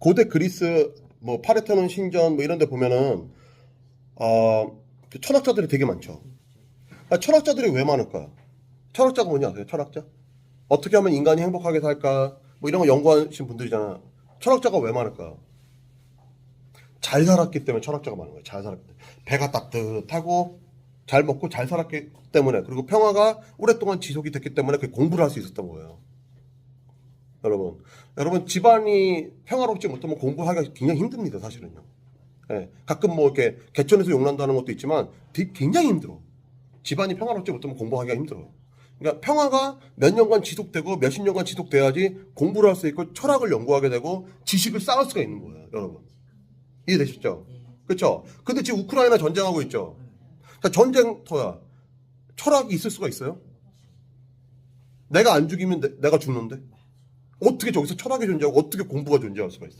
고대 그리스 뭐 파레테논 신전 뭐 이런 데 보면은 어, 그 철학자들이 되게 많죠. 아, 철학자들이 왜 많을까? 철학자가 뭐냐 아세요? 철학자? 어떻게 하면 인간이 행복하게 살까? 뭐 이런 거 연구하신 분들이잖아. 철학자가 왜 많을까? 잘 살았기 때문에 철학자가 많은 거예요. 잘 살았기 때문에. 배가 따뜻하고 잘 먹고 잘 살았기 때문에 그리고 평화가 오랫동안 지속이 됐기 때문에 그 공부를 할 수 있었던 거예요. 여러분, 여러분 집안이 평화롭지 못하면 공부하기가 굉장히 힘듭니다. 사실은요. 예, 가끔 뭐 이렇게 개천에서 용난다는 것도 있지만 되게 굉장히 힘들어. 집안이 평화롭지 못하면 공부하기가 힘들어요. 그러니까 평화가 몇 년간 지속되고 몇십 년간 지속돼야지 공부를 할 수 있고 철학을 연구하게 되고 지식을 쌓을 수가 있는 거예요, 여러분. 이해되셨죠? 그렇죠? 근데 지금 우크라이나 전쟁하고 있죠. 자, 전쟁터야. 철학이 있을 수가 있어요? 내가 안 죽이면 내, 내가 죽는데? 어떻게 저기서 철학이 존재하고 어떻게 공부가 존재할 수가 있어?